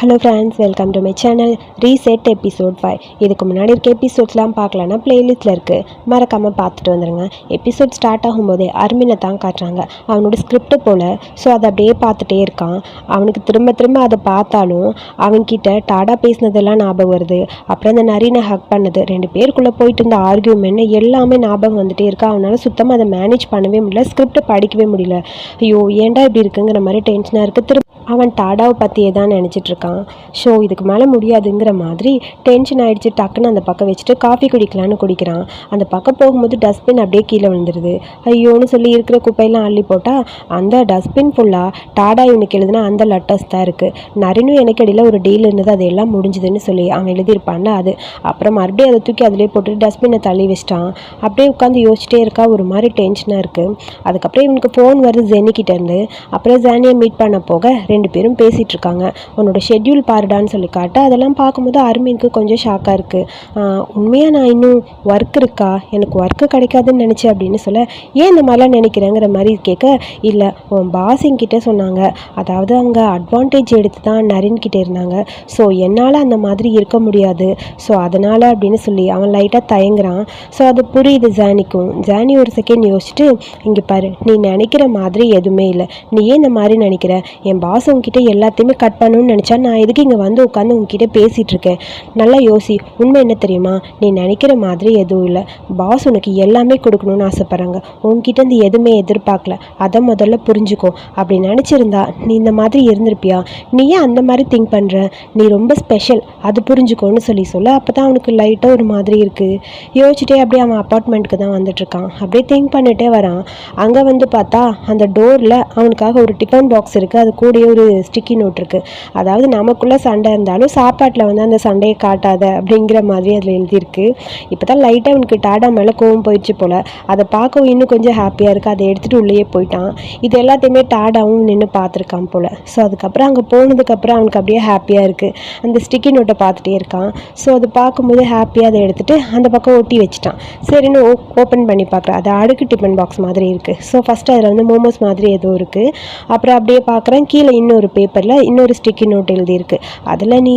Hello friends welcome to my channel reset episode five இதுக்கு முன்னாடி இருக்க எபிசோட்ஸ்லாம் பார்க்கலன்னா பிளேலிஸ்ட்டில் இருக்குது மறக்காமல் பார்த்துட்டு வந்துடுங்க எபிசோட் ஸ்டார்ட் ஆகும்போதே அர்மினை தான் காட்டுறாங்க. அவனோட ஸ்கிரிப்ட் போல் ஸோ அதை அப்படியே பார்த்துட்டே இருக்கான். அவனுக்கு திரும்ப திரும்ப அதை பார்த்தாலும் அவன்கிட்ட டாடா பேசினதெல்லாம் ஞாபகம் வருது. அப்புறம் அந்த நரினை ஹக் பண்ணது. ரெண்டு பேருக்குள்ளே போயிட்டு இருந்த ஆர்கியூமெண்ட் எல்லாமே ஞாபகம் வந்துட்டே இருக்கா. அவனால் சுத்தமாக அதை மேனேஜ் பண்ணவே முடியல ஸ்கிரிப்டை படிக்கவே முடியல. ஐயோ ஏன்டா இப்படி இருக்குங்கிற மாதிரி டென்ஷனாக இருக்குது திரும்ப அவன் டாடாவை பற்றியே தான் நினச்சிட்டு இருக்கான் ஷோ இதுக்கு மேலே முடியாதுங்கிற மாதிரி டென்ஷன் ஆகிடுச்சு டக்குன்னு அந்த பக்கம் வச்சுட்டு காஃபி குடிக்கலான்னு குடிக்கிறான். அந்த பக்கம் போகும்போது டஸ்ட்பின் அப்படியே கீழே விழுந்துருது. ஐயோன்னு சொல்லி இருக்கிற குப்பையெல்லாம் அள்ளி போட்டால் அந்த டஸ்ட்பின் ஃபுல்லாக டாடா இவனுக்கு எழுதுனா அந்த லெட்டர்ஸ் தான் இருக்குது நரினும் எனக்கு இடையில ஒரு டீல் இருந்தது அது எல்லாம் முடிஞ்சுதுன்னு சொல்லி அவன் எழுதியிருப்பான்ல அது. அப்புறம் மறுபடியும் அதை தூக்கி அதிலே போட்டு டஸ்ட்பினை தள்ளி வச்சிட்டான். அப்படியே உட்காந்து யோசிச்சிட்டே இருக்கா ஒரு மாதிரி டென்ஷனாக இருக்குது அதுக்கப்புறம் இவனுக்கு ஃபோன் வருது ஜெனிக்கிட்டேருந்து அப்புறம் ஜானியை மீட் பண்ண போக ரெண்டு ரெண்டு பேரும் பேசிகிட்டு இருக்காங்க உன்னோட ஷெட்யூல் பாருடான்னு சொல்லி காட்ட. அதெல்லாம் பார்க்கும்போது அருமீனுக்கு கொஞ்சம் ஷாக்காக இருக்குது உண்மையாக நான் இன்னும் ஒர்க் இருக்கா? எனக்கு ஒர்க்கு கிடைக்காதுன்னு நினச்சேன் அப்படின்னு சொல்ல ஏன் இந்த மாதிரிலாம் நினைக்கிறேங்கிற மாதிரி கேட்க இல்லை உன் பாஸ் என்கிட்ட சொன்னாங்க. அதாவது அவங்க அட்வான்டேஜ் எடுத்து தான் நரின்கிட்ட இருந்தாங்க. ஸோ என்னால் அந்த மாதிரி இருக்க முடியாது. ஸோ அதனால் அப்படின்னு சொல்லி அவன் லைட்டாக தயங்குறான். ஸோ அது புரியுது ஜானிக்கும். ஜானி ஒரு செகண்ட் யோசிச்சுட்டு இங்கே பாரு நீ நினைக்கிற மாதிரி எதுவுமே இல்லை. நீ ஏன் இந்த மாதிரி நினைக்கிற? என் பாஸ் உங்ககிட்ட எல்லாத்தையுமே கட் பண்ணணும்னு நினச்சா நான் எதுக்கு இங்கே வந்து உட்காந்து உங்ககிட்ட பேசிகிட்டு இருக்கேன்? நல்லா யோசி. உண்மை என்ன தெரியுமா? நீ நினைக்கிற மாதிரி எதுவும் இல்லை. பாஸ் உனக்கு எல்லாமே கொடுக்கணும்னு ஆசைப்பட்றாங்க. உங்ககிட்ட இருந்து எதுவுமே எதிர்பார்க்கல. அதை முதல்ல புரிஞ்சுக்கோ. அப்படி நினச்சிருந்தா நீ இந்த மாதிரி இருந்திருப்பியா? நீ ஏன் அந்த மாதிரி திங்க் பண்ணுற நீ ரொம்ப ஸ்பெஷல் அது புரிஞ்சுக்கோன்னு சொல்லி சொல்ல. அப்போ தான் அவனுக்கு லைட்டாக ஒரு மாதிரி இருக்குது யோசிச்சுட்டே அப்படியே அவன் அப்பார்ட்மெண்ட்டுக்கு தான் வந்துட்டுருக்கான் அப்படியே திங்க் பண்ணிட்டே வரான். அங்கே வந்து பார்த்தா அந்த டோரில் அவனுக்காக ஒரு டிஃபன் பாக்ஸ் இருக்குது அது கூடயே ஒரு ஸ்டிக்கி நோட் இருக்குது அதாவது நமக்குள்ளே சண்டை இருந்தாலும் சாப்பாட்டில் வந்து அந்த சண்டையை காட்டாத அப்படிங்கிற மாதிரி அதில் எழுதியிருக்கு. இப்போ தான் லைட்டாக அவனுக்கு டாடா மேலே கோவம் போயிடுச்சு போல். அதை பார்க்கவும் இன்னும் கொஞ்சம் ஹாப்பியாக இருக்குது அதை எடுத்துகிட்டு உள்ளேயே போயிட்டான். இது எல்லாத்தையுமே டாடாவும் நின்று பார்த்துருக்கான் போல். ஸோ அதுக்கப்புறம் அங்கே போனதுக்கப்புறம் அவனுக்கு அப்படியே ஹாப்பியாக இருக்குது அந்த ஸ்டிக்கி நோட்டை பார்த்துட்டே இருக்கான். ஸோ அது பார்க்கும்போது ஹாப்பியாக அதை எடுத்துகிட்டு அந்த பக்கம் ஒட்டி வச்சுட்டான். சரின்னு ஓ ஓப்பன் பண்ணி பார்க்குறேன். அது அடுக்கு டிஃபன் பாக்ஸ் மாதிரி இருக்குது ஸோ ஃபஸ்ட்டு அதில் வந்து மோமோஸ் மாதிரி எதுவும் இருக்குது அப்புறம் அப்படியே பார்க்குறேன். கீழே இன்னொரு பேப்பரில் இன்னொரு ஸ்டிக்கி நோட் எழுதியிருக்கு. அதில் நீ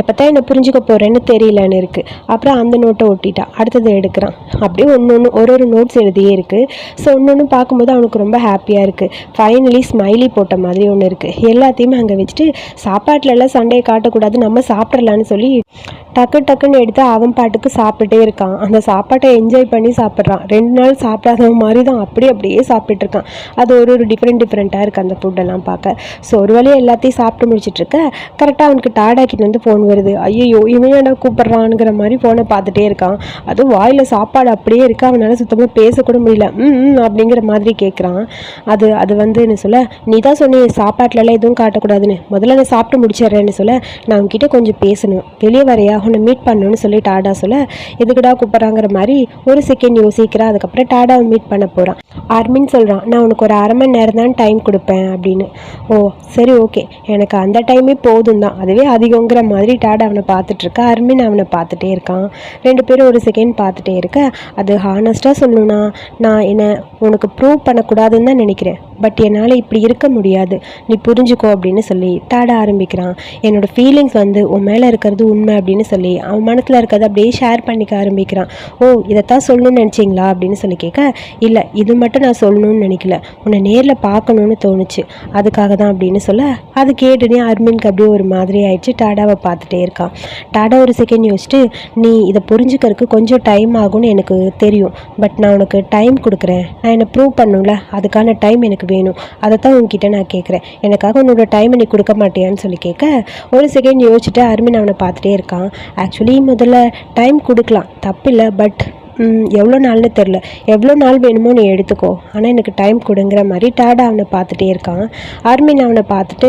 எப்போ தான் என்னை புரிஞ்சுக்க போகிறேன்னு தெரியலன்னு இருக்குது அப்புறம் அந்த நோட்டை ஒட்டிட்டான் அடுத்ததை எடுக்கிறான். அப்படியே ஒன்று ஒன்று ஒரு ஒரு நோட்ஸ் எழுதியே இருக்குது ஸோ ஒன்று ஒன்று பார்க்கும்போது அவனுக்கு ரொம்ப ஹாப்பியாக இருக்குது ஃபைனலி ஸ்மைலி போட்ட மாதிரி ஒன்று இருக்குது எல்லாத்தையுமே அங்கே வச்சுட்டு சாப்பாட்டிலலாம் சண்டையை காட்டக்கூடாது. நம்ம சாப்பிட்றலான்னு சொல்லி டக்கு டக்குன்னு எடுத்து அவன் பாட்டுக்கு சாப்பிட்டுட்டே இருக்கான். அந்த சாப்பாட்டை என்ஜாய் பண்ணி சாப்பிட்றான். ரெண்டு நாள் சாப்பிடாத மாதிரி தான் அப்படி அப்படியே சாப்பிட்டுருக்கான் அது ஒரு ஒரு டிஃப்ரெண்ட் டிஃப்ரெண்ட்டாக இருக்குது அந்த ஃபுட்டெல்லாம் பார்க்க. ஸோ ஒரு வழியாக எல்லாத்தையும் சாப்பிட்டு முடிச்சிட்டு இருக்க கரெக்டாக அவனுக்கு டாடாக்கிட்டு வந்து ஃபோன் வருது. ஐயோ இவன் ஏன்டா கூப்பிட்றானுங்கிற மாதிரி ஃபோனை பார்த்துட்டே இருக்கான். அதுவும் வாயில் சாப்பாடு அப்படியே இருக்கு. அவனால் சுத்தமாக பேசக்கூட முடியல. ம் அப்படிங்கிற மாதிரி கேட்குறான் அது அது வந்து என்ன சொல்ல? நீ தான் சொன்னி சாப்பாட்டிலலாம் எதுவும் காட்டக்கூடாதுன்னு. முதல்ல நான் சாப்பிட்டு முடிச்சிடுறேன்னு சொல்ல நான் அவன்கிட்ட கொஞ்சம் பேசணும். வெளியே வரையா? உன்னை மீட் பண்ணணும்னு சொல்லி டாடா சொல்ல எதுக்குடா கூப்பிட்றாங்கிற மாதிரி ஒரு செகண்ட் யோசிக்கிறான் அதுக்கப்புறம் டாடாவை மீட் பண்ண போகிறான் அர்மின் சொல்கிறான் நான் உனக்கு ஒரு அரை மணி நேரம் தான் டைம் கொடுப்பேன் அப்படின்னு. ஓ சரி ஓகே எனக்கு அந்த டைமே போதும் தான். அதுவே அதிகங்கிற மாதிரி டாடா அவனை பார்த்துட்ருக்கா அர்மின் அவனை பார்த்துட்டே இருக்கான். ரெண்டு பேரும் ஒரு செகண்ட் பார்த்துட்டே இருக்க. அது ஹானஸ்ட்டாக சொல்லணும்னா நான் என்னை உனக்கு ப்ரூவ் பண்ணக்கூடாதுன்னு தான் நினைக்கிறேன். பட் என்னால் இப்படி இருக்க முடியாது. நீ புரிஞ்சுக்கோ அப்படின்னு சொல்லி தாட ஆரம்பிக்கிறான். என்னோட ஃபீலிங்ஸ் வந்து உன் மேலே இருக்கிறது உண்மை அப்படின்னு சொல்லி அவன் மனசில் இருக்கிறத அப்படியே ஷேர் பண்ணிக்க ஆரம்பிக்கிறான். ஓ இதைத்தான் சொல்லணும்னு நினச்சிங்களா? அப்படின்னு சொல்லி கேட்க இல்லை இது மட்டும் நான் சொல்லணும்னு நினைக்கல. உன்னை நேரில் பார்க்கணுன்னு தோணுச்சு. அதுக்காக தான் அப்படின்னு சொல்ல அது கேட்டுனே அர்மின்க்கு அப்படியே ஒரு மாதிரி ஆயிடுச்சு. டாடாவை பார்த்துட்டே இருக்கான். டாடா ஒரு செகண்ட் யோசிச்சுட்டு நீ இதை புரிஞ்சுக்கிறதுக்கு கொஞ்சம் டைம் ஆகும்னு எனக்கு தெரியும். பட் நான் உனக்கு டைம் கொடுக்குறேன். நான் என்னை ப்ரூவ் பண்ணும்ல. அதுக்கான டைம் எனக்கு வேணும். அதை தான் உங்ககிட்ட நான் கேட்குறேன். எனக்காக உன்னோட டைம் நீ கொடுக்க மாட்டியான்னு சொல்லி கேட்க ஒரு செகண்ட் யோசிச்சுட்டு அருமின் அவனை பார்த்துட்டே இருக்கான். ஆக்சுவலி முதல்ல டைம் கொடுக்கலாம். தப்பில்லை பட் எவ்வளோ நாள்னு தெரில எவ்வளோ நாள் வேணுமோ நீ எடுத்துக்கோ. ஆனால் எனக்கு டைம் கொடுங்கிற மாதிரி டேடா அவனை பார்த்துட்டே இருக்கான். ஆர்மின் அவனை பார்த்துட்டு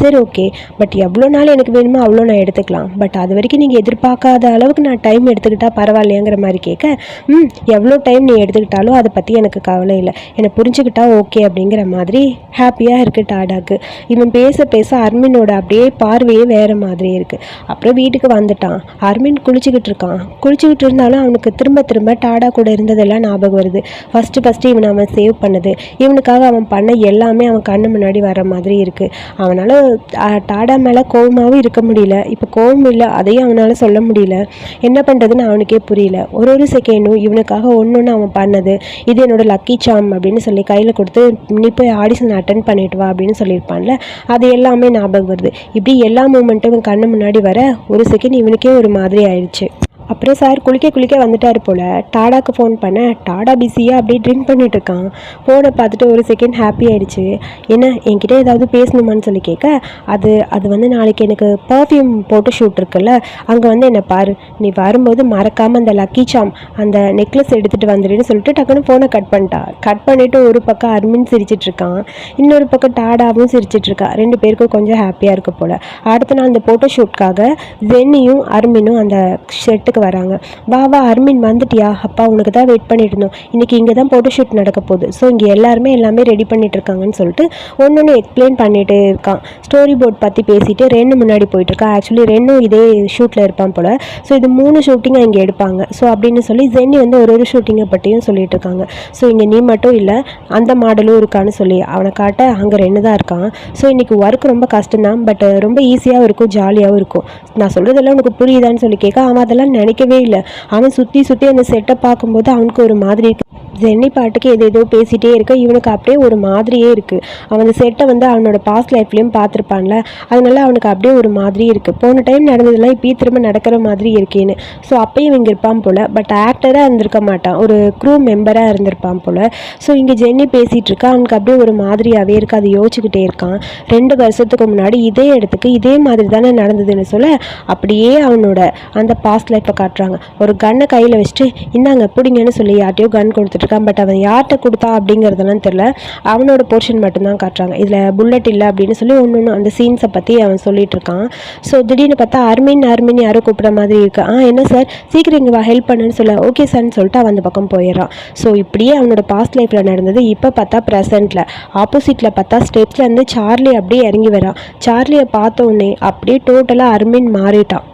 சரி ஓகே பட் எவ்வளோ நாள் எனக்கு வேணுமோ அவ்வளோ நான் எடுத்துக்கலாம். பட் அது வரைக்கும் நீங்கள் எதிர்பார்க்காத அளவுக்கு நான் டைம் எடுத்துக்கிட்டால் பரவாயில்லையாங்கிற மாதிரி கேட்க ம் எவ்வளோ டைம் நீ எடுத்துக்கிட்டாலும் அதை பற்றி எனக்கு கவலை இல்லை. என்னை புரிஞ்சுக்கிட்டா ஓகே அப்படிங்கிற மாதிரி ஹாப்பியாக இருக்குது டாடாக்கு. இவன் பேச பேச அர்மினோட அப்படியே பார்வையே வேறு மாதிரி இருக்குது அப்புறம் வீட்டுக்கு வந்துட்டான். அர்மின் குளிச்சுக்கிட்டு இருக்கான். குளிச்சுக்கிட்டு இருந்தாலும் அவனுக்கு திரும்ப திரும்ப திரும்ப டாடா கூட இருந்ததெல்லாம் ஞாபகம் வருது. ஃபஸ்ட்டு ஃபஸ்ட்டு இவனை அவன் சேவ் பண்ணது. இவனுக்காக அவன் பண்ண எல்லாமே அவன் கண்ணு முன்னாடி வர மாதிரி இருக்குது அவனால் டாடா மேலே கோவமாகவும் இருக்க முடியல. இப்போ கோபம் இல்லை அதையும் அவனால் சொல்ல முடியல. என்ன பண்ணுறதுன்னு அவனுக்கே புரியல. ஒரு ஒரு செகண்டும் இவனுக்காக ஒன்று ஒன்று அவன் பண்ணது. இது என்னோடய லக்கி சாம் அப்படின்னு சொல்லி கையில் கொடுத்து நீ போய் ஆடிஷன் அட்டன் பண்ணிட்டு வா அப்படின்னு சொல்லியிருப்பான்ல. அது எல்லாமே ஞாபகம் வருது. இப்படி எல்லா மூமெண்ட்டும் இவன் கண்ணு முன்னாடி வர ஒரு செகண்ட் இவனுக்கே ஒரு மாதிரி ஆயிடுச்சு. அப்புறம் சார் குளிக்க குளிக்க வந்துட்டார் போல். டாடாக்கு ஃபோன் பண்ண. டாடா பிஸியாக அப்படியே ட்ரிங்க் பண்ணிட்டு இருக்கான். ஃபோனை பார்த்துட்டு ஒரு செகண்ட் ஹாப்பி ஆகிடுச்சு என்ன என்கிட்ட ஏதாவது பேசணுமான்னு சொல்லி கேட்க அது அது வந்து நாளைக்கு எனக்கு பர்ஃப்யூம் போட்டு ஷூட் இருக்குல்ல அங்கே வந்து என்னை பாரு. நீ வரும்போது மறக்காமல் அந்த லக்கி சாம் அந்த நெக்லஸ் எடுத்துகிட்டு வந்துடுன்னு சொல்லிட்டு டக்குன்னு ஃபோனை கட் பண்ணிட்டா. கட் பண்ணிவிட்டு ஒரு பக்கம் அர்மின் சிரிச்சிட்ருக்கான் இன்னொரு பக்கம் டாடாவும் சிரிச்சிட்ருக்கா ரெண்டு பேருக்கும் கொஞ்சம் ஹாப்பியாக இருக்கு போல். அடுத்த நாள் அந்த ஃபோட்டோ ஷூட்காக ஜென்னியும் அர்மினும் அந்த வீட்டுக்கு வராங்க. வா வா அர்மின் வந்துட்டியா? அப்பா உனக்கு தான் வெயிட் பண்ணிட்டு இருந்தோம் இன்னைக்கு இங்கே தான் ஃபோட்டோ ஷூட் நடக்க போகுது. ஸோ இங்கே எல்லாருமே எல்லாமே ரெடி பண்ணிட்டு இருக்காங்கன்னு சொல்லிட்டு ஒன்று ஒன்று எக்ஸ்பிளைன் பண்ணிட்டு இருக்கான். ஸ்டோரி போர்ட் பற்றி பேசிட்டு ரென்னு முன்னாடி போயிட்டு ஆக்சுவலி ரென்னும் இதே ஷூட்டில் இருப்பான் போல். ஸோ இது மூணு ஷூட்டிங் இங்கே எடுப்பாங்க. ஸோ அப்படின்னு சொல்லி ஜென்னி வந்து ஒரு ஒரு ஷூட்டிங்கை பற்றியும் சொல்லிட்டு இருக்காங்க. ஸோ இங்கே நீ மட்டும் இல்லை அந்த மாடலும் இருக்கான்னு சொல்லி அவனை காட்ட அங்கே ரெண்டு தான் இருக்கான். ஸோ இன்றைக்கி ஒர்க் ரொம்ப கஷ்டம் தான் பட் ரொம்ப ஈஸியாகவும் இருக்கும் ஜாலியாகவும் இருக்கும். நான் சொல்கிறதெல்லாம் உனக்கு புரியுதான்னு சொல்லி கேட்க அவன் அதெல்லாம் நினைக்கவே இல்லை. அவன் சுற்றி சுற்றி அந்த செட்டை பார்க்கும்போது அவனுக்கு ஒரு மாதிரி ஜென்னி பாட்டுக்கு எது ஏதோ பேசிகிட்டே இருக்க இவனுக்கு அப்படியே ஒரு மாதிரியே இருக்குது அவன் அந்த செட்டை வந்து அவனோட பாஸ்ட் லைஃப்லேயும் பார்த்துருப்பான்ல அதனால அவனுக்கு அப்படியே ஒரு மாதிரியே இருக்குது போன டைம் நடந்ததெல்லாம் இப்போ திரும்ப நடக்கிற மாதிரி இருக்கேன்னு. ஸோ அப்பயும் இவங்க இருப்பான் போல் பட் ஆக்டராக இருந்திருக்க மாட்டான். ஒரு க்ரூ மெம்பராக இருந்திருப்பான் போல். ஸோ இங்கே ஜென்னி பேசிகிட்டு இருக்கா அவனுக்கு அப்படியே ஒரு மாதிரியாகவே இருக்குது அதை யோசிச்சுக்கிட்டே இருக்கான். ரெண்டு வருஷத்துக்கு முன்னாடி இதே இடத்துக்கு இதே மாதிரி தானே நடந்ததுன்னு சொல்ல அப்படியே அவனோட அந்த பாஸ்ட் லைஃப்பை காட்டுறாங்க. ஒரு கன்னை கையில் வச்சுட்டு இந்தாங்க பிடிங்கன்னு சொல்லி யார்ட்டையோ கன் கொடுத்துட்டு காட்டியிருக்கான். பட் அவன் யார்கிட்ட கொடுத்தா அப்படிங்கிறதெல்லாம் தெரில அவனோட போர்ஷன் மட்டும்தான் காட்டுறாங்க. இதில் புல்லட் இல்லை அப்படின்னு சொல்லி ஒன்று ஒன்று அந்த சீன்ஸை பற்றி அவன் சொல்லிட்டு இருக்கான். ஸோ திடீர்னு பார்த்தா அர்மின் அர்மின் யாரோ கூப்பிட்ற மாதிரி இருக்கு. ஆ என்ன சார் சீக்கிரம் இங்கே வா ஹெல்ப் பண்ணுன்னு சொல்ல ஓகே சார்னு சொல்லிட்டு அவன் அந்த பக்கம் போயிடறான். ஸோ இப்படியே அவனோட பாஸ்ட் லைஃப்பில் நடந்தது. இப்போ பார்த்தா ப்ரெசென்ட்டில் ஆப்போசிட்டில் பார்த்தா ஸ்டெப்ஸ்லேருந்து சார்லி அப்படியே இறங்கி வரான். சார்லியை பார்த்த உடனே அப்படியே டோட்டலாக அர்மின் மாறிட்டான்.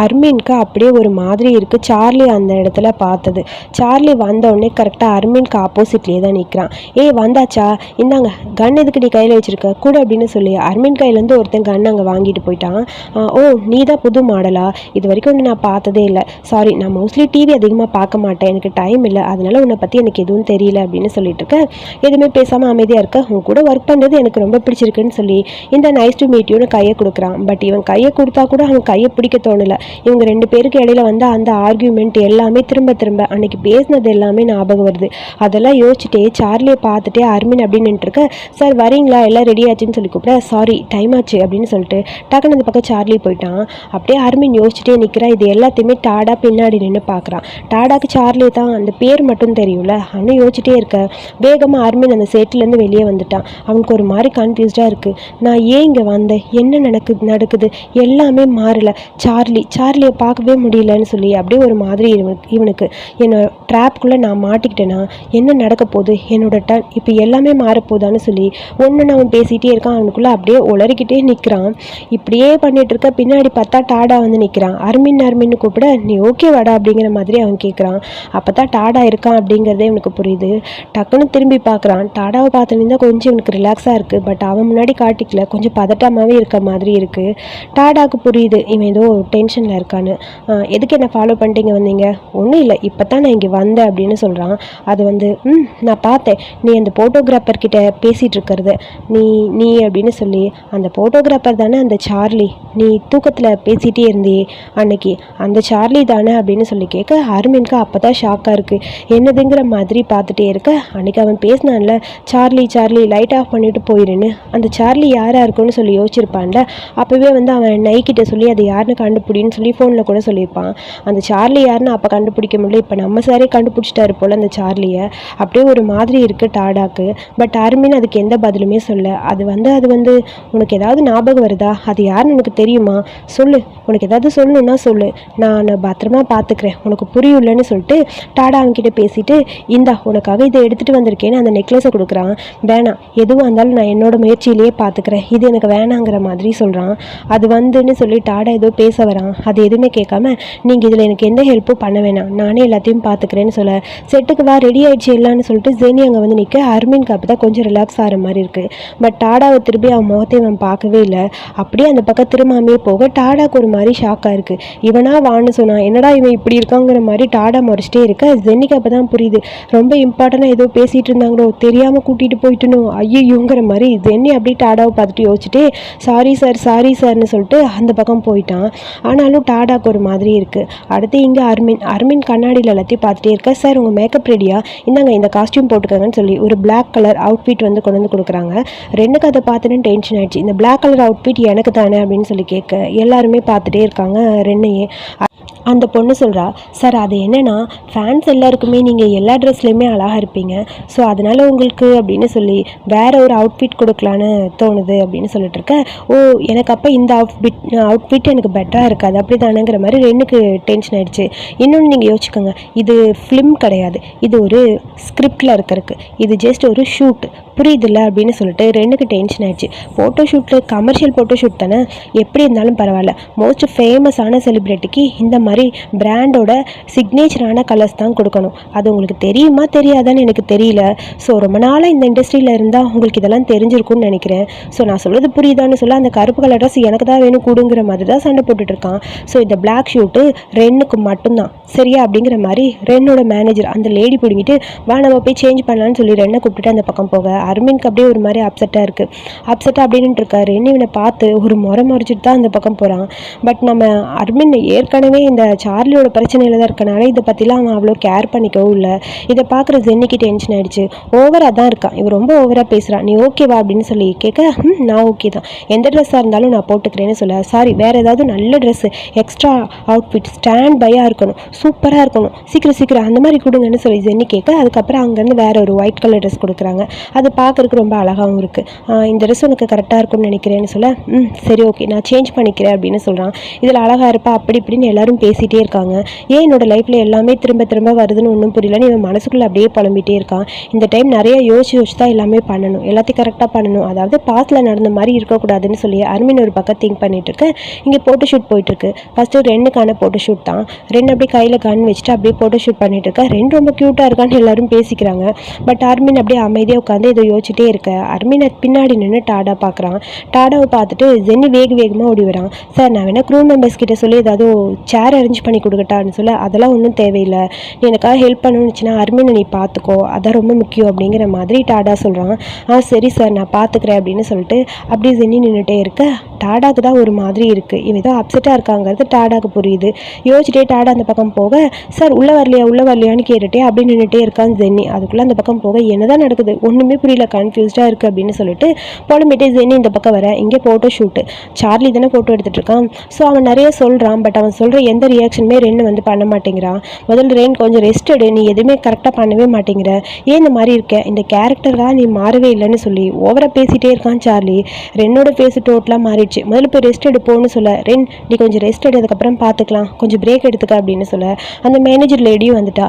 அர்மீனுக்கு அப்படியே ஒரு மாதிரி இருக்குது சார்லி அந்த இடத்துல பார்த்தது. சார்லி வந்த கரெக்டாக அர்மீனுக்கு ஆப்போசிட்லேயே தான் நிற்கிறான் ஏய் வந்தாச்சா? இந்தாங்க கன் எதுக்கு நீ கையில் வச்சிருக்க? கூட அப்படின்னு சொல்லி அர்மீன் கையிலேருந்து ஒருத்தன் கன் அங்கே வாங்கிட்டு போயிட்டான். ஆ, ஓ நீ தான் புது மாடலா? இது வரைக்கும் ஒன்று நான் பார்த்ததே இல்லை. சாரி நான் மோஸ்ட்லி டிவி அதிகமாக பார்க்க மாட்டேன். எனக்கு டைம் இல்லை. அதனால் உன்னை பற்றி எனக்கு எதுவும் தெரியல அப்படின்னு சொல்லிட்டு இருக்கேன் எதுவுமே பேசாமல் அமைதியாக இருக்க. உன் கூட ஒர்க் பண்ணுறது எனக்கு ரொம்ப பிடிச்சிருக்குன்னு சொல்லி இந்த நைஸ் டு மீட்யூன்னு கையை கொடுக்குறான். பட் இவன் கையை கொடுத்தா கூட அவன் கையை பிடிக்க தோணலை. இவங்க ரெண்டு பேருக்கு இடையில வந்து அந்த ஆர்கியூமெண்ட் எல்லாமே திரும்ப திரும்ப அன்னைக்கு பேசினது எல்லாமே ஞாபகம் வருது. அதெல்லாம் யோசிச்சுட்டே சார்லியை பார்த்துட்டே அர்மின் அப்படின்னு இருக்க சார் வரீங்களா? எல்லாம் ரெடி ஆச்சுன்னு சொல்லி கூப்பிட சாரி டைம் ஆச்சு அப்படின்னு சொல்லிட்டு டக்குன்னு அந்த பக்கம் சார்லி போயிட்டான். அப்படியே அர்மின் யோசிச்சுட்டே நிற்கிறான் இது எல்லாத்தையுமே டாடா பின்னாடி நின்று பார்க்குறான். டாடாக்கு சார்லி தான் அந்த பேர் மட்டும் தெரியும்ல ஆனால் யோசிச்சுட்டே இருக்க வேகமாக அர்மின் அந்த செட்டிலேருந்து வெளியே வந்துட்டான். அவனுக்கு ஒரு மாதிரி கன்ஃபியூஸ்டாக இருக்குது நான் ஏன் இங்கே வந்தேன்? என்ன நடக்குது நடக்குது? எல்லாமே மாறலை. சார்லி சார்லியை பார்க்கவே முடியலன்னு சொல்லி அப்படியே ஒரு மாதிரி இவனுக்கு இவனுக்கு. என்னை ட்ராப்குள்ளே நான் மாட்டிக்கிட்டேன்னா என்ன நடக்க போகுது? என்னோட டன் இப்போ எல்லாமே மாறப்போதான்னு சொல்லி ஒன்று அவன் பேசிகிட்டே இருக்கான். அவனுக்குள்ளே அப்படியே உளறிக்கிட்டே நிற்கிறான் இப்படியே பண்ணிகிட்டு இருக்க பின்னாடி பார்த்தா டாடா வந்து நிற்கிறான் அர்மின் அர்மின்னு கூப்பிட நீ ஓகே வாடா அப்படிங்கிற மாதிரி அவன் கேட்குறான் அப்போ தான் டாடா இருக்கான் அப்படிங்கிறதே இவனுக்கு புரியுது. டக்குன்னு திரும்பி பார்க்குறான் டாடாவை பார்த்துன்னு கொஞ்சம் இவனுக்கு ரிலாக்ஸாக இருக்குது பட் அவன் முன்னாடி காட்டிக்கல. கொஞ்சம் பதட்டமாகவே இருக்க மாதிரி இருக்குது டாடாவுக்கு புரியுது. இவன் ஏதோ டென்ஷனில் இருக்கான்னு. எதுக்கு என்னை ஃபாலோ பண்ணிட்டீங்க வந்தீங்க? ஒன்றும் இல்லை இப்போ தான் நான் இங்கே வந்தேன் அப்படின்னு சொல்கிறான் அது வந்து ம் நான் பார்த்தேன். நீ அந்த ஃபோட்டோகிராஃபர்கிட்ட பேசிகிட்டு இருக்கிறது. நீ நீ அப்படின்னு சொல்லி அந்த ஃபோட்டோகிராஃபர் தானே அந்த சார்லி. நீ தூக்கத்தில் பேசிகிட்டே இருந்தியே அன்னைக்கு. அந்த சார்லி தானே அப்படின்னு சொல்லி கேட்க அருமின்க்கு அப்போ தான் ஷாக்காக இருக்குது என்னதுங்கிற மாதிரி பார்த்துட்டே இருக்க. அன்னைக்கு அவன் பேசினான்ல சார்லி சார்லி லைட் ஆஃப் பண்ணிட்டு போயிருன்னு. அந்த சார்லி யாராக இருக்குன்னு சொல்லி யோசிச்சிருப்பான்ல. அப்போவே வந்து அவன் நைக்கிட்ட சொல்லி அதை யாருன்னு அப்படின்னு சொல்லி ஃபோனில் கூட சொல்லியிருப்பான். அந்த சார்லி யாருன்னு அப்போ கண்டுபிடிக்க முடியல. இப்போ நம்ம சாரே கண்டுபிடிச்சிட்டாரு போல் அந்த சார்லியை. அப்படியே ஒரு மாதிரி இருக்குது டாடாக்கு. பட் அருமின் அதுக்கு எந்த பதிலுமே சொல்ல. அது வந்து அது வந்து உனக்கு ஏதாவது ஞாபகம் வருதா? அது யாருன்னு உனக்கு தெரியுமா? சொல்லு. உனக்கு ஏதாவது சொல்லணுன்னா சொல்லு. நான் பத்திரமா பார்த்துக்கிறேன் உனக்கு புரியலன்னு சொல்லிட்டு டாடா அவன்கிட்ட பேசிட்டு இந்தா உனக்காக இதை எடுத்துகிட்டு வந்திருக்கேன்னு அந்த நெக்லஸை கொடுக்குறான். வேணாம். எதுவாக இருந்தாலும் நான் என்னோட முயற்சியிலேயே பார்த்துக்கிறேன் இது எனக்கு வேணாங்கிற மாதிரி சொல்கிறான் அது வந்துன்னு சொல்லி டாடா ஏதோ பேச வரான். அது எதுவுமே கேட்காம நீங்கள் இதில் எனக்கு எந்த ஹெல்ப்பும் பண்ண வேணாம். நானே எல்லாத்தையும் பார்த்துக்கிறேன்னு சொல்ல. செட்டுக்கு வா ரெடி ஆகிடுச்சு இல்லைன்னு சொல்லிட்டு ஜெனி அங்கே வந்து நிற்க அர்மின் காப்பு தான் கொஞ்சம் ரிலாக்ஸ் ஆகிற மாதிரி இருக்குது பட் டாடாவை திருப்பி அவன் முகத்தை அவன் பார்க்கவே இல்லை. அப்படியே அந்த பக்கம் திரும்பாமே போக டாடாக்கு ஒரு மாதிரி ஷாக்காக இருக்குது இவனா வான்னு சொன்னான் என்னடா இவன் இப்படி இருக்காங்கிற மாதிரி டாடா முறைச்சிட்டே இருக்க. ஜென்னிக்கு அப்போ தான் புரியுது. ரொம்ப இம்பார்ட்டண்டாக ஏதோ பேசிகிட்டு இருந்தாங்களோ தெரியாமல் கூட்டிகிட்டு போயிட்டுனோ ஐயோங்கிற மாதிரி ஜென்னி அப்படியே டாடாவை பார்த்துட்டு யோசிச்சுட்டு சாரி சார் சாரி சார்னு சொல்லிட்டு அந்த பக்கம் போயிட்டான். ஆனாலும் டாடாக்கு ஒரு மாதிரி இருக்குது அடுத்து இங்கே அர்மின் அர்மின் கண்ணாடியில் எல்லாத்தையும் பார்த்துட்டே இருக்க. சார் உங்கள் மேக்கப் ரெடியா இந்தாங்க இந்த காஸ்டியூம் போட்டுக்கோங்கன்னு சொல்லி ஒரு பிளாக் கலர் அவுட்ஃபிட் வந்து கொண்டு வந்து கொடுக்குறாங்க. ரெண்டுக்கு அதை பார்த்துட்டு டென்ஷன் ஆயிடுச்சு. இந்த பிளாக் கலர் அவுட்ஃபிட் எனக்கு தானே அப்படின்னு சொல்லி கேட்க எல்லாருமே பார்த்துட்டே இருக்காங்க ரெண்ணையே அந்த பொண்ணு சொல்கிறா சார் அது என்னென்னா ஃபேன்ஸ் எல்லாருக்குமே நீங்கள் எல்லா ட்ரெஸ்லேயுமே அழகாக இருப்பீங்க. ஸோ அதனால் உங்களுக்கு அப்படின்னு சொல்லி வேற ஒரு அவுட்ஃபிட் கொடுக்கலான்னு தோணுது அப்படின்னு சொல்லிட்டு இருக்க. ஓ எனக்கு அப்போ இந்த அவுட்ஃபிட் அவுட்ஃபிட் எனக்கு பெட்டராக இருக்காது அப்படி தானேங்கிற மாதிரி ரெண்டுக்கு டென்ஷன் ஆகிடுச்சு இன்னொன்று நீங்கள் யோசிச்சுக்கோங்க இது ஃபிலிம் கிடையாது. இது ஒரு ஸ்கிரிப்டில் இருக்கிறதுக்கு. இது ஜஸ்ட் ஒரு ஷூட் புரியுதில்ல? அப்படின்னு சொல்லிட்டு ரெண்டுக்கு டென்ஷன் ஆயிடுச்சு. ஃபோட்டோ ஷூட்டில் கமர்ஷியல் ஃபோட்டோ ஷூட் தானே? எப்படி இருந்தாலும் பரவாயில்ல. மோஸ்ட் ஃபேமஸான செலிப்ரிட்டிக்கு இந்த மாதிரி பிராண்டோட சிக்னேச்சரான கலர்ஸ் தான் கொடுக்கணும். அது உங்களுக்கு தெரியுமா தெரியாதான்னு எனக்கு தெரியல. ஸோ ரொம்ப நாளாக இந்த இண்டஸ்ட்ரியில் இருந்தால் உங்களுக்கு இதெல்லாம் தெரிஞ்சிருக்கும்னு நினைக்கிறேன். ஸோ நான் சொல்கிறது புரியுதான்னு சொல்ல அந்த கருப்பு கலர் ட்ரெஸ் எனக்கு தான் வேணும் கொடுங்கிற மாதிரி தான் சண்டை போட்டுட்ருக்கான் ஸோ இந்த பிளாக் ஷூட்டு ரென்னுக்கு மட்டும்தான். சரியா? அப்படிங்கிற மாதிரி ரென்னோட மேனேஜர் அந்த லேடி பிடிங்கிட்டு வா நம்ம போய் சேஞ்ச் பண்ணலான்னு சொல்லி ரென்னை கூப்பிட்டுட்டு அந்த பக்கம் போக. அர்மின்க்கு அப்படியே ஒரு மாதிரி அப்செட்டாக இருக்குது அப்செட்டாக அப்படின்னு இருக்காரு. என்ன இவனை பார்த்து ஒரு முறை முறைச்சிட்டு தான் அந்த பக்கம் போகிறான் பட் நம்ம அர்மின் ஏற்கனவே இந்த சார்லியோட பிரச்சனையில் தான் இருக்கனால இதை பற்றிலாம் அவன் அவ்வளோ கேர் பண்ணிக்கவும் இல்லை. இதை பார்க்குற ஜென்னிக்கு டென்ஷன் ஆயிடுச்சு. ஓவராக தான் இருக்கான். இவன் ரொம்ப ஓவராக பேசுகிறான் நீ ஓகேவா அப்படின்னு சொல்லி கேட்க ம் நான் ஓகே தான். எந்த ட்ரெஸ்ஸாக இருந்தாலும் நான் போட்டுக்கிறேன்னு சொல்ல. சாரி வேறு ஏதாவது நல்ல ட்ரெஸ்ஸு எக்ஸ்ட்ரா அவுட்ஃபிட் ஸ்டாண்ட் பையாக இருக்கணும். சூப்பராக இருக்கணும். சீக்கிரம் சீக்கிரம் அந்த மாதிரி கொடுங்கன்னு சொல்லி ஜென்னி கேட்க அதுக்கப்புறம் அங்கேருந்து வேறு ஒரு ஒயிட் கலர் ட்ரெஸ் கொடுக்குறாங்க. அது பார்க்குறதுக்கு ரொம்ப அழகாகவும் இருக்குது இந்த ட்ரெஸ் உனக்கு கரெக்டாக இருக்கும்னு நினைக்கிறேன்னு சொல்ல ம் சரி ஓகே நான் சேஞ்ச் பண்ணிக்கிறேன் அப்படின்னு சொல்கிறான் இதில் அழகாக இருப்பா. அப்படி இப்படின்னு எல்லாரும் பேசிகிட்டே இருக்காங்க. ஏன் என்னோட லைஃப்பில் எல்லாமே திரும்ப திரும்ப வருதுன்னு ஒன்றும் புரியலன்னு இவன் மனசுக்குள்ளே அப்படியே புலம்பிகிட்டே இருக்கான். இந்த டைம் நிறைய யோசிச்சு யோசிச்சு தான் எல்லாமே பண்ணணும். எல்லாத்தையும் கரெக்டாக பண்ணணும். அதாவது பாஸ்ட்டில் நடந்த மாதிரி இருக்கக்கூடாதுன்னு சொல்லி அருமின் ஒரு பக்கம் திங்க் பண்ணிகிட்டு இருக்கேன் இங்கே ஃபோட்டோ ஷூட் போயிட்டுருக்கு ஃபஸ்ட்டு ரெண்டுக்கான ஃபோட்டோ ஷூட் தான். ரெண்டு அப்படியே கையில் கண் வச்சுட்டு அப்படியே ஃபோட்டோ ஷூட் பண்ணிட்டு இருக்கேன் ரெண்டு ரொம்ப க்யூட்டாக இருக்கான்னு எல்லாரும் பேசிக்கிறாங்க. பட் அர்மின் அப்படியே அமைதியாக உட்காந்து இதை யோசிச்சுட்டே இருக்க. அர்மினை பின்னாடி நின்று டாடா பார்க்குறான் டாடாவை பார்த்துட்டு ஜென்னி வேக வேகமாக ஓடி வரான். சார் நான் வேணால் க்ரூ மெம்பர்ஸ் கிட்ட சொல்லி ஏதாவது சேர் அரேஞ்ச் பண்ணி கொடுக்கட்டான்னு சொல்ல அதெல்லாம் ஒன்றும் தேவையில்லை. நீ எனக்காக ஹெல்ப் பண்ணணுச்சுன்னா அருமையை நீ பார்த்துக்கோ. அதான் ரொம்ப முக்கியம் அப்படிங்கிற மாதிரி டாடா சொல்கிறான் ஆ சரி சார் நான் பார்த்துக்கிறேன் அப்படின்னு சொல்லிட்டு அப்படியே ஜென்னி நின்றுட்டே இருக்க. டாடாக்கு தான் ஒரு மாதிரி இருக்குது இவன் ஏதோ அப்செட்டாக இருக்காங்கிறது டாடாக்கு புரியுது. யோசிச்சுட்டே டாடா அந்த பக்கம் போக சார் உள்ளே வரலையா உள்ளே வரலையான்னு கேட்டுட்டே அப்படி நின்றுட்டே இருக்கான் ஜென்னி. அதுக்குள்ளே அந்த பக்கம் போக என்னதான் நடக்குது? ஒன்றுமே புரியல. கன்ஃபியூஸ்டாக இருக்குது அப்படின்னு சொல்லிட்டு புலம்பிட்டே ஜென்னி இந்த பக்கம் வர. இங்கே ஃபோட்டோ ஷூட்டு சார்லி தானே ஃபோட்டோ எடுத்துகிட்டு இருக்கான். ஸோ அவன் நிறைய சொல்கிறான் பட் அவன் சொல்கிற எந்த ரியாக்ஷனுமே ரென்னு வந்து பண்ண மாட்டேங்கிறான் முதல்ல ரெயின் கொஞ்சம் ரெஸ்ட் எடு நீ எதுவுமே கரெக்டாக பண்ணவே மாட்டேங்கிற. ஏன் இந்த மாதிரி இருக்க? இந்த கேரக்டராக நீ மாறவே இல்லைன்னு சொல்லி ஓவராக பேசிகிட்டே இருக்கான் சார்லி. ரென்னோட ஃபேஸ் டோட்டலாக மாறிடுச்சு. முதல்ல போய் ரெஸ்ட் எடுப்போன்னு சொல்ல. ரென் நீ கொஞ்சம் ரெஸ்ட் எடுத்ததுக்கப்புறம் பார்த்துக்கலாம் கொஞ்சம் பிரேக் எடுத்துக்க அப்படின்னு சொல்ல. அந்த மேனேஜர் லேடியும் வந்துட்டா.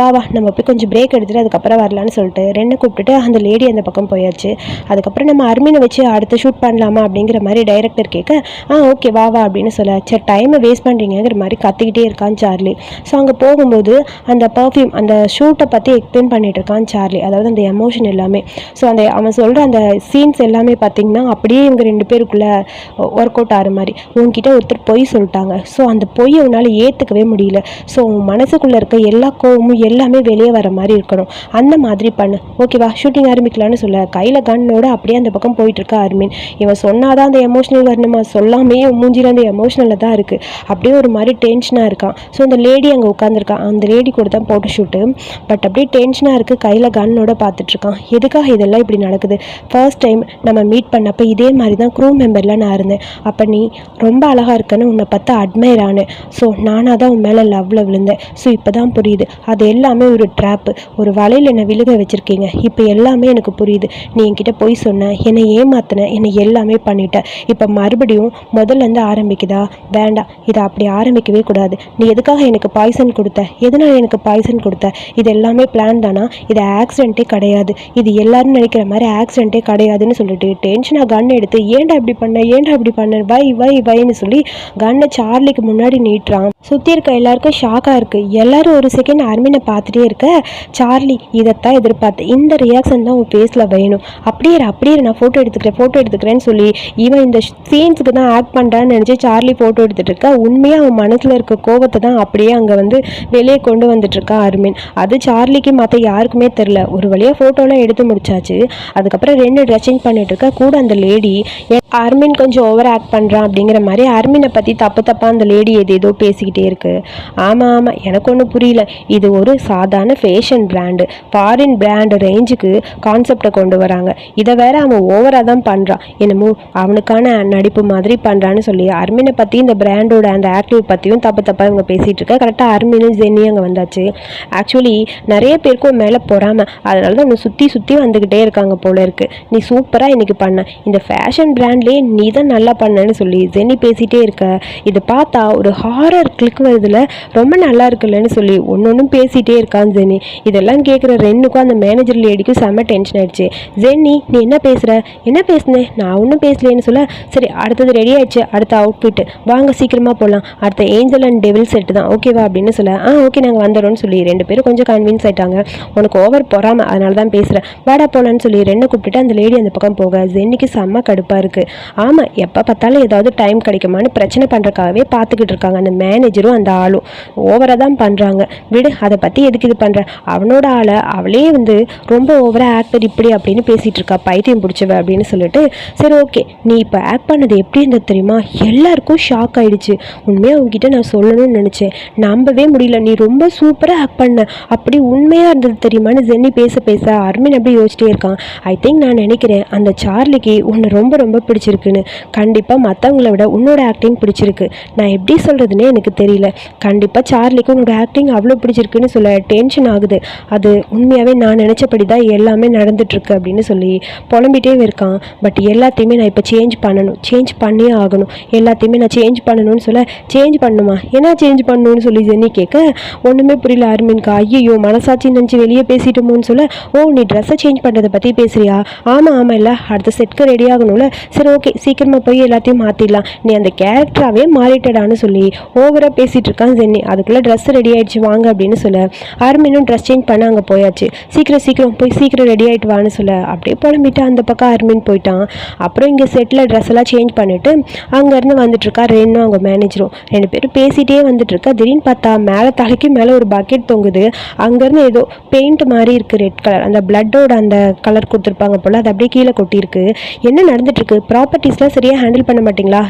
வா வா நம்ம போய் கொஞ்சம் பிரேக் எடுத்துட்டு அதுக்கப்புறம் வரலான்னு சொல்லிட்டு ரென்னை கூப்பிட்டுட்டு அந்த லேடி அந்த பக்கம் போயாச்சு. அதுக்கப்புறம் நம்ம அர்மினை வச்சு அடுத்து ஷூட் பண்ணலாமா அப்படிங்கிற மாதிரி டைரக்டர் கேட்க ஆ ஓகே வா வா அப்படின்னு சொல்ல. சரி டைமை வேஸ்ட் பண்ணுறீங்கிற மாதிரி கத்திக்கிட்டே இருக்கான் சார்லி. ஸோ அங்கே போகும்போது அந்த பர்ஃப்யூம் அந்த ஷூட்டை பற்றி எக்ஸ்பிளைன் பண்ணிட்டு இருக்கான் சார்லி. அதாவது அந்த எமோஷன் எல்லாமே. ஸோ அந்த அவன் சொல்கிற அந்த சீன்ஸ் எல்லாமே பார்த்தீங்கன்னா அப்படியே இவங்க ரெண்டு பேருக்குள்ளே ஒர்க் அவுட் ஆகிற மாதிரி. உங்ககிட்ட ஒருத்தர் பொய் சொல்லிட்டாங்க. ஸோ அந்த பொய்யை உன்னால் ஏற்றுக்கவே முடியல. ஸோ உன் மனசுக்குள்ளே இருக்க எல்லா கோவமும் எல்லாமே வெளியே வர மாதிரி இருக்கணும். அந்த மாதிரி பண்ணு. ஓகேவா ஷூட்டிங் ஆரம்பிக்கலாம்னு சொல்ல கையில் கன்னோட அப்படியே அந்த பக்கம் போயிட்டுருக்கா அருமீன் அர்மின். இவன் சொன்னாதான் அந்த எமோஷனல் வரணுமா? சொல்லாமே மூஞ்சியில் அந்த எமோஷனலில் தான் இருக்குது அப்படியே ஒரு மாதிரி டென்ஷனாக இருக்கான். ஸோ அந்த லேடி அங்கே உட்காந்துருக்கான் அந்த லேடி கூட தான் போட்டோ ஷூட்டு பட் அப்படியே டென்ஷனாக இருக்குது கையில் கன்னோட பார்த்துட்ருக்கான் எதுக்காக இதெல்லாம் இப்படி நடக்குது? ஃபர்ஸ்ட் டைம் நம்ம மீட் பண்ணப்போ இதே மாதிரி தான் க்ரூ மெம்பர்லாம் நான் இருந்தேன். அப்போ நீ ரொம்ப அழகாக இருக்கன்னு உன்னை பார்த்து அட்மையர் ஆனேன். ஸோ நானாக தான் உன் மேலே லவ்வில் விழுந்தேன். ஸோ இப்போ தான் புரியுது. அது எல்லாமே ஒரு ட்ராப்பு ஒரு வலையில் என்னை விழுக வச்சுருக்கீங்க. இப்போ எல்லாமே எனக்கு புரியுது. நீ என்கிட்ட போய் சொன்ன என்னை ஏமாத்தின என்னை எல்லாமே பண்ணிட்ட. இப்போ மறுபடியும் முதல்ல இருந்து ஆரம்பிக்குதா? வேண்டாம். இதை அப்படி ஆரம்பிக்க இருக்கவே கூடாது. நீ எதுக்காக எனக்கு பாய்சன் கொடுத்த? எதனால் எனக்கு பாய்சன் கொடுத்த? இது எல்லாமே பிளான் தானா? இது ஆக்சிடென்ட்டே கிடையாது. இது எல்லாரும் நினைக்கிற மாதிரி ஆக்சிடென்ட்டே கிடையாதுன்னு சொல்லிட்டு டென்ஷனாக கன் எடுத்து ஏன்டா இப்படி பண்ண? ஏன்டா இப்படி பண்ண? வை வை வைன்னு சொல்லி கன்னை சார்லிக்கு முன்னாடி நீட்டுறான். சுற்றி இருக்க எல்லாருக்கும் ஷாக்காக இருக்குது எல்லாரும் ஒரு செகண்ட் அர்மினை பார்த்துட்டே இருக்க சார்லி இதைத்தான் எதிர்பார்த்து. இந்த ரியாக்ஷன் தான் உன் ஃபேஸில் வேணும். அப்படியே அப்படியே நான் ஃபோட்டோ எடுத்துக்கிறேன் ஃபோட்டோ எடுத்துக்கிறேன்னு சொல்லி இவன் இந்த சீன்ஸுக்கு தான் ஆக்ட் பண்ணுறான்னு நினச்சி சார்லி ஃபோட்டோ எடுத்துகிட்டு இருக்க. உண்மையாக அவன் மனசில் இருக்க கோவத்தை தான் அப்படியே அங்கே வந்து வெளியே கொண்டு வந்துட்டுருக்கா அருமின். அர்மின் அது சார்லிக்கு மற்ற யாருக்குமே தெரில ஒரு வழியாக ஃபோட்டோலாம் எடுத்து முடிச்சாச்சு. அதுக்கப்புறம் ரெண்டு ட்ரெஸ்ஸிங் பண்ணிட்டு இருக்க கூட அந்த லேடி அர்மின் கொஞ்சம் ஓவர் ஆக்ட் பண்ணுறான் அப்படிங்கிற மாதிரி அர்மினை பற்றி தப்பு தப்பாக அந்த லேடி எது ஏதோ பேசிக்கிட்டே இருக்கு. ஆமாம் ஆமாம் எனக்கு ஒன்றும் புரியல. இது ஒரு சாதாரண ஃபேஷன் பிராண்டு ஃபாரின் பிராண்டு ரேஞ்சுக்கு கான்செப்டை கொண்டு வராங்க. இதை வேற அவன் ஓவராக தான் பண்ணுறான் என்னமோ அவனுக்கான நடிப்பு மாதிரி பண்ணுறான்னு சொல்லி அர்மினை பற்றி இந்த பிராண்டோட அந்த ஆக்டிவ் பற்றியும் தப்பு தப்பாக இவங்க பேசிகிட்டு இருக்கா. கரெக்டாக அருமையிலும் ஜென்னி அங்கே வந்தாச்சு. ஆக்சுவலி நிறைய பேருக்கும் மேலே பொறாமல் அதனால தான் உன்னை சுற்றி சுற்றி வந்துக்கிட்டே இருக்காங்க போல இருக்கு. நீ சூப்பராக இன்றைக்கி பண்ண. இந்த ஃபேஷன் பிராண்ட்லேயே நீ தான் நல்லா பண்ணன்னு சொல்லி ஜென்னி பேசிகிட்டே இருக்க. இதை பார்த்தா ஒரு ஹாரர் கிளிக் வருதுல ரொம்ப நல்லா இருக்குல்லன்னு சொல்லி ஒன்று ஒன்றும் பேசிகிட்டே இருக்கான் ஜெனி இதெல்லாம் கேட்குற ரெண்டுக்கும் அந்த மேனேஜர் லேடிக்கும் செம்ம டென்ஷன் ஆயிடுச்சு. ஜென்னி நீ என்ன பேசுகிற என்ன பேசுனேன் நான் ஒன்றும் பேசலையேன்னு சொல்ல. சரி அடுத்தது ரெடி ஆயிடுச்சு. அடுத்த அவுட்ஃபிட் வாங்க சீக்கிரமாக போகலாம் அடுத்த ஏஞ்சல் அண்ட் டெவில் செட்டு தான். ஓகேவா அப்படின்னு சொல்ல ஆ ஓகே நாங்கள் வந்துடும்னு சொல்லி ரெண்டு பேரும் கொஞ்சம் கன்வின்ஸ் ஆயிட்டாங்க. உனக்கு ஓவர் பொறாம அதனால தான் பேசுகிறேன் வாடா போகலான்னு சொல்லி ரெண்டு கூப்பிட்டுட்டு அந்த லேடி அந்த பக்கம் போக ஜென்னிக்கு செம்ம கடுப்பாக இருக்குது ஆமாம் எப்போ பார்த்தாலும் ஏதாவது டைம் கிடைக்குமான்னு பிரச்சனை பண்ணுறக்காகவே பார்த்துக்கிட்டு இருக்காங்க. அந்த மேனேஜரும் அந்த ஆளும். ஓவராக தான் பண்ணுறாங்க விடு அதை பற்றி எதுக்கு இது பண்ணுற அவனோட ஆளை அவளே வந்து ரொம்ப ஓவராக ஆக்டர் இப்படி அப்படின்னு பேசிகிட்டு இருக்கா. பைத்தியம் பிடிச்சவ அப்படின்னு சொல்லிட்டு சரி ஓகே நீ இப்போ ஆக்ட் பண்ணது எப்படி இருந்தது தெரியுமா? எல்லாருக்கும் ஷாக் ஆகிடுச்சு உண்மையாக அவங்ககிட்ட நான் சொல்லணும்னு நினச்சேன். நம்பவே முடியல. நீ ரொம்ப சூப்பராக ஆக்ட் பண்ண. அப்படி உண்மையாக இருந்தது தெரியுமான்னு ஜென்னி பேச பேச அர்மின் அப்படி யோசிச்சிட்டே இருக்கான். ஐ திங்க் நான் நினைக்கிறேன் அந்த சார்லிக்கு உன்னை ரொம்ப ரொம்ப பிடிச்சிருக்குன்னு. கண்டிப்பாக மற்றவங்கள விட உன்னோட ஆக்டிங் பிடிச்சிருக்கு. நான் எப்படி சொல்கிறதுனே எனக்கு தெரியல. கண்டிப்பாக சார்லிக்கு உன்னோட ஆக்டிங் அவ்வளோ பிடிச்சிருக்குன்னு சொல்ல டென்ஷன் ஆகுது. அது உண்மையாகவே நான் நினச்சபடி தான் எல்லாமே நடந்துட்டுருக்கு அப்படின்னு சொல்லி புலம்பிட்டே இருக்கான். பட் எல்லாத்தையுமே நான் இப்போ சேஞ்ச் பண்ணணும். சேஞ்ச் பண்ணியே ஆகணும். எல்லாத்தையுமே நான் சேஞ்ச் பண்ணணும்னு சொல்ல சேஞ்ச் பண்ணுமா என்ன சேஞ்ச் பண்ணணும்னு சொல்லி ஜென்னி கேட்க ஒன்றுமே புரியல அருமின்கா. ஐயோ மனசாட்சி நினச்சி வெளியே பேசிட்டோமோன்னு சொல்ல ஓ நீ ட்ரெஸ்ஸை சேஞ்ச் பண்ணுறதை பற்றி பேசுறியா? ஆமாம் ஆமாம் இல்லை அடுத்த செட்க்கு ரெடி ஆகணும்ல. சரி ஓகே சீக்கிரமாக போய் எல்லாத்தையும் மாற்றிடலாம் நீ அந்த கேரக்டராகவே மாறிட்டடான்னு சொல்லி ஓவராக பேசிகிட்டு இருக்கான் ஜென்னி. அதுக்குள்ளே ட்ரெஸ் ரெடி ஆகிடுச்சு வாங்க அப்படின்னு சொல்ல. அருமினும் ட்ரெஸ் சேஞ்ச் பண்ண அங்கே போயாச்சு. சீக்கிரம் சீக்கிரம் போய் சீக்கிரம் ரெடி ஆகிட்டு வான்னு சொல்ல. அப்படியே புலம்பிட்டு அந்த பக்கம் அர்மின் போயிட்டான். அப்புறம் இங்கே செட்டில் ட்ரெஸ் எல்லாம் சேஞ்ச் பண்ணிவிட்டு அங்கேருந்து வந்துட்டுருக்கா ரெண்டும் அவங்க மேனேஜரும் ரெண்டு பேரும் பேசிகிட்டே வந்துட்டுருக்கா. திடீர்னு பார்த்தா மேலே தலைக்கு மேலே ஒரு பக்கெட் தொங்குது. அங்கேருந்து ஏதோ பெயிண்ட் மாதிரி இருக்குது ரெட் கலர் அந்த பிளட்டோட அந்த கலர் கொடுத்துருப்பாங்க போல் அது அப்படியே கீழே கொட்டியிருக்கு. என்ன நடந்துட்டுருக்கு? ப்ராப்பர்ட்டிஸ்லாம் சரியாக ஹேண்டில் பண்ண மாட்டிங்களா?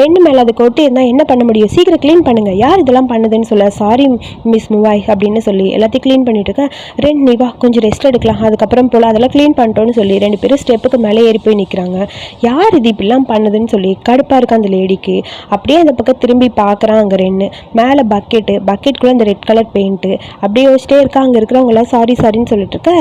ரெண்டு மேலே அது கொட்டி இருந்தால் என்ன பண்ண முடியும்? சீக்கிரம் க்ளீன் பண்ணுங்க. யார் இதெல்லாம் பண்ணுதுன்னு சொல்ல சாரி மிஸ் முவாய் அப்படின்னு சொல்லி எல்லாத்தையும் க்ளீன் பண்ணிட்டு இருக்கேன். ரெண்டு நீ வா கொஞ்சம் ரெஸ்ட் எடுக்கலாம். அதுக்கப்புறம் போல் அதெல்லாம் க்ளீன் பண்ணிட்டோன்னு சொல்லி ரெண்டு பேரும் ஸ்டெப்புக்கு மேலே ஏறி போய் நிற்கிறாங்க யார் இது இப்படிலாம் பண்ணுதுன்னு சொல்லி கடுப்பாக இருக்கு அந்த லேடிக்கு அப்படியே அந்த பக்கம் திரும்பி பார்க்குறான் அங்கே ரெண்டு. மேலே பக்கெட்டு பக்கெட்டுக்குள்ளே அந்த ரெட் கலர் பெயிண்ட்டு அப்படியே யோசிச்சிட்டே இருக்கா. அங்கே இருக்கிறவங்களாம் சாரி சாரின்னு சொல்லிட்டு இருக்க.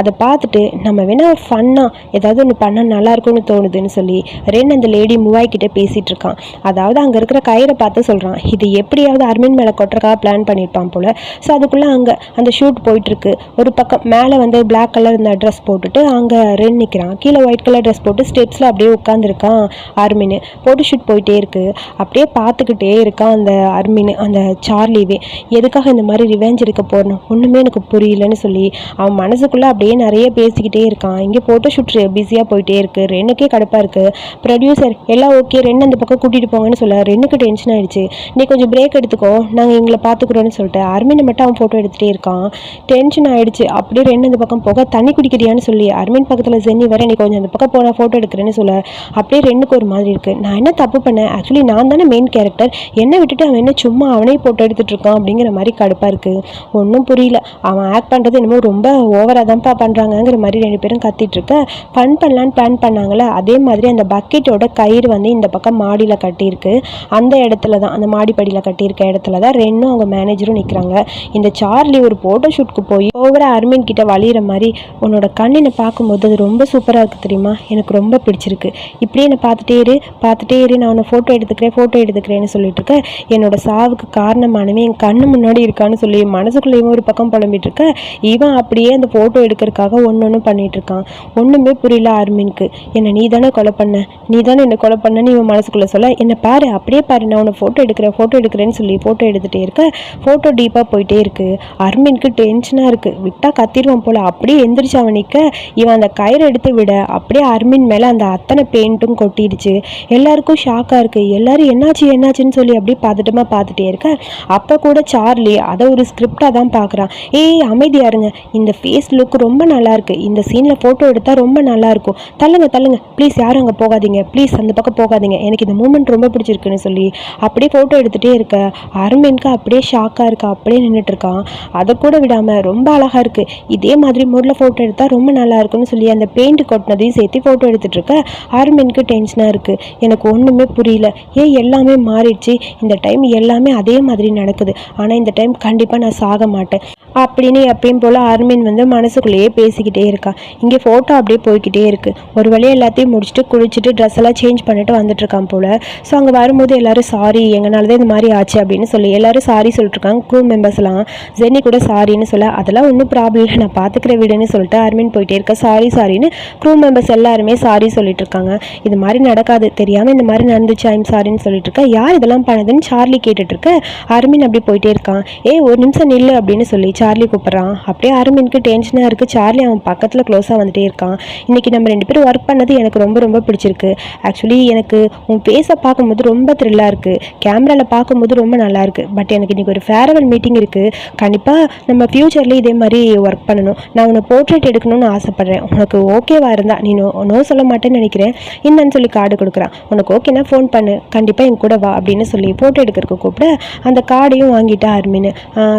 அதை பார்த்துட்டு நம்ம வேணால் ஃபன்னாக ஏதாவது ஒன்று பண்ணால் நல்லாயிருக்கும்னு தோணுதுன்னு சொல்லி ரெண்டு அந்த லேடி மூவாய்கிட்ட பேசிகிட்டு இருக்கான். அதாவது அங்கே இருக்கிற கயிறை பார்த்து சொல்கிறான் இது எப்படியாவது அர்மின் மேலே கொட்டுறக்காக பிளான் பண்ணியிருப்பான் போல். ஸோ அதுக்குள்ளே அங்கே அந்த ஷூட் போயிட்டுருக்கு. ஒரு பக்கம் மேலே வந்து பிளாக் கலர் இந்த ட்ரெஸ் போட்டுட்டு அங்கே ரென் நிற்கிறான் கீழே ஒயிட் கலர் ட்ரெஸ் போட்டு ஸ்டெப்ஸில் அப்படியே உட்காந்துருக்கான் அர்மின். போட்டு ஷூட் போயிட்டே இருக்கு. அப்படியே பார்த்துக்கிட்டே இருக்கான் அந்த அர்மின் அந்த சார்லிவே. எதுக்காக இந்த மாதிரி ரிவெஞ்ச் இருக்க போறணும் ஒன்றுமே எனக்கு புரியலன்னு சொல்லி அவன் மனசுக்குள்ளே அப்படியே நிறைய பேசிக்கிட்டே இருக்கான். இங்கே ஃபோட்டோ ஷூட் பிஸியாக போயிட்டே இருக்கு. ரெண்டுக்கே கடுப்பாக இருக்குது ப்ரொடியூசர் எல்லாம் ஓகே ரெண்டு அந்த பக்கம் கூட்டிகிட்டு போங்கன்னு சொல்ல ரெண்டுக்கு டென்ஷன் ஆயிடுச்சு. நீ கொஞ்சம் பிரேக் எடுத்துக்கோ. நாங்கள் எங்களை பார்த்துக்குறோன்னு சொல்லிட்டு அர்மினை மட்டும் அவன் ஃபோட்டோ எடுத்துகிட்டே இருக்கான். டென்ஷன் ஆயிடுச்சு. அப்படியே ரெண்டு அந்த பக்கம் போக தண்ணி குடிக்கிறியான்னு சொல்லி அர்மின் பக்கத்தில் ஜென்னி வர நீ கொஞ்சம் அந்த பக்கம் போனால் ஃபோட்டோ எடுக்கிறேன்னு சொல்ல. அப்படியே ரெண்டுக்கு ஒரு மாதிரி இருக்குது நான் என்ன தப்பு பண்ணேன்? ஆக்சுவலி நான் தானே மெயின் கேரக்டர் என்னை விட்டுட்டு அவன் என்ன சும்மா அவனே ஃபோட்டோ எடுத்துகிட்டு இருக்கான் அப்படிங்கிற மாதிரி கடுப்பாக இருக்குது ஒன்றும் புரியல. அவன் ஆக்ட் பண்ணுறது என்னமோ ரொம்ப ஓவராக தான்ப்பா பண்ணுறாங்கங்கிற மாதிரி ரெண்டு பேரும் கத்திட்டு இருக்க. ஃபன் பண்ணலான்னு பிளான் பண்ணாங்களே அதே மாதிரி அந்த பக்கெட்டோட கயிறு வந்து இந்த பக்கம் மாடியில் மாடியில் கட்டியிருக்கு. அந்த இடத்துல தான் அந்த மாடிப்படியில் கட்டியிருக்க இடத்துல தான் ரெண்டும் அவங்க மேனேஜரும் நிற்கிறாங்க இந்த சார்லி ஒரு ஃபோட்டோ ஷூட்க்கு போய் ஓவராக அருமின் கிட்ட வழியிற மாதிரி உன்னோட கண்ணினை பார்க்கும்போது அது ரொம்ப சூப்பராக இருக்குது தெரியுமா? எனக்கு ரொம்ப பிடிச்சிருக்கு. இப்படியே என்னை பார்த்துட்டே இரு பார்த்துட்டே இரு நான் உன்னை ஃபோட்டோ எடுத்துக்கிறேன் ஃபோட்டோ எடுத்துக்கிறேன்னு சொல்லிட்டு இருக்க. என்னோட சாவுக்கு காரணமானவே என் கண்ணு முன்னாடி இருக்கான்னு சொல்லி மனசுக்குள்ளேயும் ஒரு பக்கம் புலம்பிட்டு இருக்க. இவன் அப்படியே அந்த ஃபோட்டோ எடுக்கிறதுக்காக ஒன்று ஒன்று பண்ணிட்டு இருக்கான். ஒன்றுமே புரியல அர்மினுக்கு. என்னை நீ தானே கொலை பண்ண? நீ தானே என்னை கொலை பண்ணன்னு இவன் மனசுக்குள்ளே சொல்ல என்னை பாரு அப்படியே பாரு நான் உன்னை ஃபோட்டோ எடுக்கிறேன் ஃபோட்டோ எடுக்கிறேன்னு சொல்லி ஃபோட்டோ எடுத்துகிட்டே இருக்க. ஃபோட்டோ டீப்பாக போயிட்டே இருக்கு. அர்மினுக்கு டென்ஷனாக இருக்குது விட்டா கத்திடுவான் போல் அப்படியே எந்திரிச்சு அவன் நிற்க இவன் அந்த கயிறு எடுத்து விட அப்படியே அர்மின் மேலே அந்த அத்தனை பெயிண்ட்டும் கொட்டிடுச்சு. எல்லாருக்கும் ஷாக்காக இருக்குது எல்லோரும் என்னாச்சு என்னாச்சுன்னு சொல்லி அப்படியே பார்த்துட்டுமா பார்த்துட்டே இருக்க. அப்போ கூட சார்லி அதை ஒரு ஸ்கிரிப்டாக தான் பார்க்குறான். ஏய் அமைதியாக இருங்க. இந்த ஃபேஸ் லுக் ரொம்ப நல்லாயிருக்கு இந்த சீனில் ஃபோட்டோ எடுத்தால் ரொம்ப நல்லாயிருக்கும் தள்ளுங்க தள்ளுங்க. ப்ளீஸ் யாரும் அங்கே போகாதீங்க. ப்ளீஸ் அந்த பக்கம் போகாதீங்க. எனக்கு இந்த மூமெண்ட் ரொம்ப பிடிச்சிருக்குன்னு சொல்லி அப்படியே ஃபோட்டோ எடுத்துகிட்டே இருக்க. அரவிந்த்க்கு அப்படியே ஷாக்காக இருக்கா. அப்படியே நின்றுட்டுருக்கான் அதை கூட விடாமல் ரொம்ப அழகாக இருக்குது இதே மாதிரி முறையில் ஃபோட்டோ எடுத்தால் ரொம்ப நல்லா இருக்குன்னு சொல்லி அந்த பெயிண்ட் கொட்டினதையும் சேர்த்து ஃபோட்டோ எடுத்துகிட்டு இருக்க. அரவிந்த்க்கு டென்ஷனாக இருக்குது எனக்கு ஒன்றுமே புரியல. ஏன் எல்லாமே மாறிடுச்சு? இந்த டைம் எல்லாமே அதே மாதிரி நடக்குது. ஆனால் இந்த டைம் கண்டிப்பாக நான் சாக மாட்டேன். அப்படின்னு எப்பயும் போல் அருமின் வந்து மனசுக்குள்ளேயே பேசிக்கிட்டே இருக்கா. இங்கே ஃபோட்டோ அப்படியே போய்கிட்டே இருக்குது ஒரு வழியாக எல்லாத்தையும் முடிச்சுட்டு குளிச்சுட்டு ட்ரெஸ் எல்லாம் சேஞ்ச் பண்ணிட்டு வந்துட்டுருக்கான் போல். ஸோ அங்கே வரும்போது எல்லாரும் சாரி எங்கனால தான் இந்த மாதிரி ஆச்சு அப்படின்னு சொல்லி எல்லோரும் சாரி சொல்லிட்டுருக்காங்க. க்ரூ மெம்பர்ஸ்லாம் ஜென்னி கூட சாரின்னு சொல்ல அதெல்லாம் ஒன்றும் ப்ராப்ளம் இல்லை. நான் பார்த்துக்கிற வீடுன்னு சொல்லிட்டு அர்மின் போயிட்டே இருக்க சாரி சாரின்னு க்ரூ மெம்பர்ஸ் எல்லாருமே சாரி சொல்லிட்டு இருக்காங்க இது மாதிரி நடக்காது. தெரியாமல் இந்த மாதிரி நடந்துச்சு ஐம் சாரின்னு சொல்லிட்டு இருக்க யார் இதெல்லாம் பண்ணதுன்னு சார்லி கேட்டுட்ருக்க அர்மின் அப்படி போயிட்டே இருக்கான். ஏ ஒரு நிமிஷம் நில்லு அப்படின்னு சொல்லி சார்லி கூப்பிட்றான். அப்படியே அரவிந்த்க்கு டென்ஷனாக இருக்குது சார்லி அவன் பக்கத்தில் க்ளோஸாக வந்துட்டே இருக்கான். இன்றைக்கி நம்ம ரெண்டு பேரும் ஒர்க் பண்ணது எனக்கு ரொம்ப ரொம்ப பிடிச்சிருக்கு. ஆக்சுவலி எனக்கு உன் ஃபேஸை பார்க்கும்போது ரொம்ப த்ரில்லாக இருக்குது கேமராவில் பார்க்கும்போது ரொம்ப நல்லா இருக்குது பட் எனக்கு இன்றைக்கி ஒரு ஃபேர்வெல் மீட்டிங் இருக்குது கண்டிப்பாக நம்ம ஃப்யூச்சரில் இதே மாதிரி ஒர்க் பண்ணணும். நான் உன்னை போர்ட்ரேட் எடுக்கணும்னு ஆசைப்பட்றேன். உனக்கு ஓகேவா இருந்தால் நீ நோ நோ சொல்ல மாட்டேன்னு நினைக்கிறேன். இந்தன்னு சொல்லி கார்டு கொடுக்குறான். உனக்கு ஓகேனா ஃபோன் பண்ணு. கண்டிப்பாக என் கூட வா அப்படின்னு சொல்லி ஃபோட்டோ எடுக்கிறதுக்கு கூப்பிட அந்த கார்டையும் வாங்கிட்டா அர்மின்னு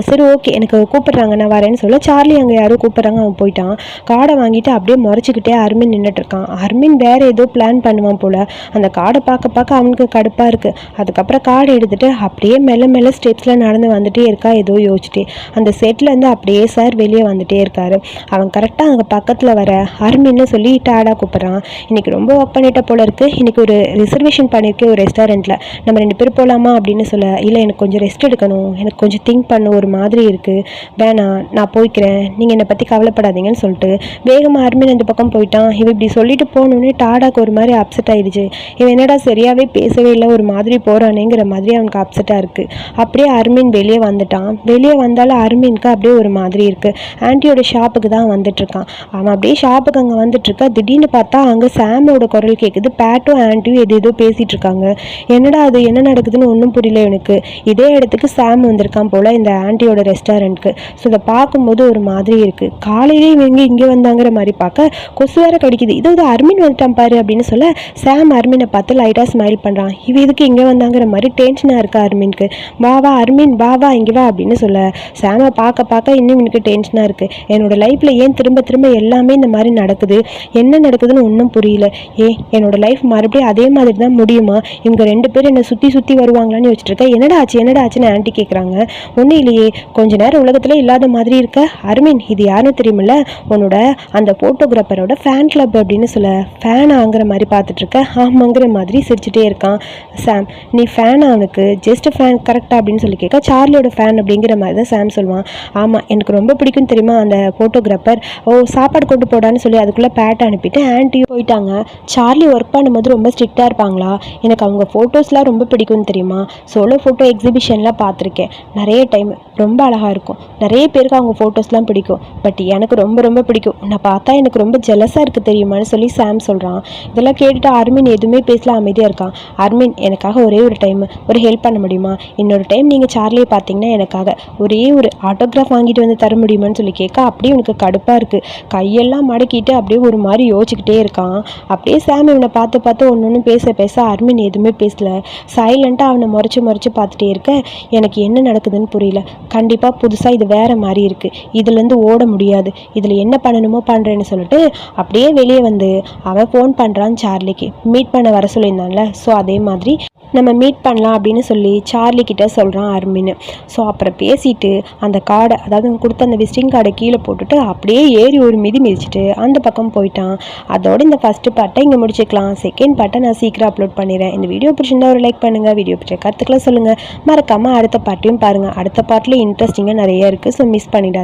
சரி ஓகே எனக்கு கூப்பிட்றாங்க நான் வரேன்னு சொல்ல சார்லி அங்கே யாரோ கூப்பிட்றாங்க அவன் போயிட்டான். கார்டை வாங்கிட்டு அப்படியே முறைச்சிக்கிட்டே அர்மின் நின்றுட்டு இருக்கான். அர்மின் வேறு ஏதோ பிளான் பண்ணுவான் போல். அந்த கார்டை பார்க்க பார்க்க அவனுக்கு கடுப்பாக இருக்குது அதுக்கப்புறம் கார்டு எடுத்துகிட்டு அப்படியே மெல்ல மெல்ல ஸ்டெப்ஸில் நடந்து வந்துட்டே இருக்கா ஏதோ யோசிச்சுட்டே. அந்த செட்லேருந்து அப்படியே சார் வெளியே வந்துட்டே இருக்காரு. அவன் கரெக்டாக அங்கே பக்கத்தில் வர அருமின்னு சொல்லி டாடா கூப்பிட்றான். இன்னைக்கு ரொம்ப ஒர்க் பண்ணிட்ட போல இருக்குது இன்றைக்கி ஒரு ரிசர்வேஷன் பண்ணியிருக்கேன் ஒரு ரெஸ்டாரண்ட்டில் நம்ம ரெண்டு பேர் போகலாமா அப்படின்னு சொல்ல இல்லை எனக்கு கொஞ்சம் ரெஸ்ட் எடுக்கணும். எனக்கு கொஞ்சம் திங்க் பண்ண ஒரு மாதிரி இருக்குது வேணாம் நான் போய்க்கிறேன். நீங்கள் என்னை பற்றி கவலைப்படாதீங்கன்னு சொல்லிட்டு வேகமாக அருமின் அந்த பக்கம் போயிட்டான். இவன் இப்படி சொல்லிட்டு போகணுன்னு டாடாக்கு ஒரு மாதிரி அப்செட் ஆயிடுச்சு. இவன் என்னடா சரியாகவே பேசவே இல்லை ஒரு மாதிரி போகிறானேங்கிற மாதிரி அவனுக்கு அப்செட்டாக இருக்குது அப்படியே அர்மின் வெளியே வந்துட்டான். வெளியே வந்தாலும் அர்மின்க்கு அப்படியே ஒரு மாதிரி இருக்குது ஆன்ட்டியோட ஷாப்புக்கு தான் வந்துட்டுருக்கான் அவன் அப்படியே ஷாப்புக்கு அங்கே வந்துட்டுருக்கா திடீர்னு பார்த்தா அங்கே சாமோட குரல் கேட்குது பேட்டும் ஆன்ட்டியும் எது ஏதோ பேசிகிட்டு இருக்காங்க. என்னடா அது என்ன நடக்குதுன்னு ஒன்றும் புரியல எனக்கு இதே இடத்துக்கு சாம் வந்திருக்கான் போல் இந்த ஆன்ட்டியோட ரெஸ்டாரண்ட்க்கு ஸோ இதை பார்க்கும்போது ஒரு மாதிரி இருக்குது காலையிலே இவங்க இங்கே வந்தாங்கிற மாதிரி பார்க்க கொசு வேற கடிக்குது. இது இது அர்மின் வந்துட்டான் பாரு அப்படின்னு சொல்ல சாம் அர்மினை பார்த்து லைட்டாக ஸ்மைல் பண்ணுறான் இவ இதுக்கு இங்கே வந்தாங்கிற மாதிரி டென்ஷனாக இருக்கா அர்மீனுக்கு. வா வா அர்மீன் வா வா இங்கே வா அப்படின்னு சொல்ல. சாமை பார்க்க பார்க்க இன்னும் எனக்கு டென்ஷனாக இருக்குது என்னோட லைஃப்பில் ஏன் திரும்ப திரும்ப எல்லாமே இந்த மாதிரி நடக்குது? என்ன நடக்குதுன்னு ஒன்றும் புரியல. ஏ என்னோட லைஃப் மறுபடியும் அதே மாதிரி தான் முடியுமா? இவங்க ரெண்டு பேரும் என்னை சுற்றி சுற்றி வருவாங்களான்னு யோசிச்சுட்டு இருக்கேன். என்னடா ஆச்சு என்னடா ஆச்சுன்னு ஆண்டி கேட்குறாங்க ஒன்றும் இல்லையே. கொஞ்ச நேரம் உலகத்தில் இல்லாத மாதிரி இருக்க. அர்மீன் இது யாருன்னு தெரியுமில்ல? உன்னோட அந்த ஃபோட்டோகிராஃபரோட ஃபேன் கிளப் அப்படின்னு சொல்ல. ஃபேன் ஆங்கிற மாதிரி பார்த்துட்ருக்க ஆமாங்கிற மாதிரி சிரிச்சுட்டே இருக்கான். சாம் நீ ஃபேன் அவனுக்கு ஜஸ்ட் ஃபேன் கரெக்டாக அப்படின்னு சொல்லி கேட்க சார்லியோட ஃபேன் அப்படிங்கிற மாதிரி தான் சாம் சொல்லுவான். ஆமாம் எனக்கு ரொம்ப பிடிக்கும் தெரியுமா அந்த ஃபோட்டோகிராஃபர் ஓ சாப்பாடு கொண்டு போடான்னு சொல்லி அதுக்குள்ளே பேட் அனுப்பிட்டு ஆன்ட்டியும் போயிட்டாங்க. சார்லி ஒர்க் பண்ணும்போது ரொம்ப ஸ்ட்ரிக்டாக இருப்பாங்களா? எனக்கு அவங்க ஃபோட்டோஸ்லாம் ரொம்ப பிடிக்கும் தெரியுமா? சோலோ ஃபோட்டோ எக்ஸிபிஷன்லாம் பார்த்துருக்கேன். நிறைய டைம் ரொம்ப அழகாக இருக்கும். நிறைய பேருக்கு அவங்க ஃபோட்டோஸ்லாம் பிடிக்கும். பட் எனக்கு ரொம்ப ரொம்ப பிடிக்கும். உன்னை பார்த்தா எனக்கு ரொம்ப ஜெலஸாக இருக்குது தெரியுமான்னு சொல்லி சாம் சொல்கிறான் இதெல்லாம் கேட்டுட்டு அருமின் எதுவுமே பேசல அமைதியாக இருக்கா? இருக்கான். அர்மின் எனக்காக ஒரே ஒரு டைம் ஒரு ஹெல்ப் பண்ண முடியுமா? இன்னொரு டைம் நீங்கள் சார்லியை பார்த்தீங்கன்னா எனக்காக ஒரே ஒரு ஆட்டோகிராஃப் வாங்கிட்டு வந்து தர முடியுமான்னு சொல்லி கேட்க அப்படியே உனக்கு கடுப்பாக இருக்குது கையெல்லாம் மடக்கிட்டு அப்படியே ஒரு மாதிரி யோசிச்சுக்கிட்டே இருக்கான். அப்படியே சாம் இவனை பார்த்து பார்த்து ஒன்று ஒன்று பேச பேச அர்மின் எதுவுமே பேசல. சைலண்ட்டாக அவனை முறைச்சி முறைச்சி பார்த்துட்டே இருக்க. எனக்கு என்ன நடக்குதுன்னு புரியல. கண்டிப்பாக புதுசாக இது வேறு மாதிரி இருக்குது இதுலேருந்து ஓட முடியாது. இதில் என்ன பண்ணணுமோ பண்ணுறேன்னு சொல்லிட்டு அப்படியே வெளியே வந்து அவன் ஃபோன் பண்ணுறான் சார்லிக்கு மீட் பண்ண வர சொல்லியிருந்தான்ல ஸோ அதே மாதிரி நம்ம மீட் பண்ணலாம் அப்படின்னு சொல்லி சார்லி கிட்ட சொல்கிறான் அருமின் ஸோ அப்புறம் பேசிட்டு அந்த கார்டை அதாவது கொடுத்த அந்த விசிட்டிங் கார்டை கீழே போட்டுட்டு அப்படியே ஏறி ஒரு மிதி மிதிச்சிட்டு அந்த பக்கம் போயிட்டான். அதோட இந்த ஃபஸ்ட்டு பார்ட்டை இங்கே முடிச்சுக்கலாம். செகண்ட் பார்ட்டை நான் சீக்கிரம் அப்லோட் பண்ணிடுறேன். இந்த வீடியோ பிடிச்சிருந்தா ஒரு லைக் பண்ணுங்கள் வீடியோ பிடிச்ச கற்றுக்கலாம் சொல்லுங்கள் மறக்காமல் அடுத்த பாட்டையும் பாருங்கள் அடுத்த பாட்டில் இன்ட்ரெஸ்டிங்காக நிறைய இருக்குது ஸோ மிஸ் பண்ணிடாது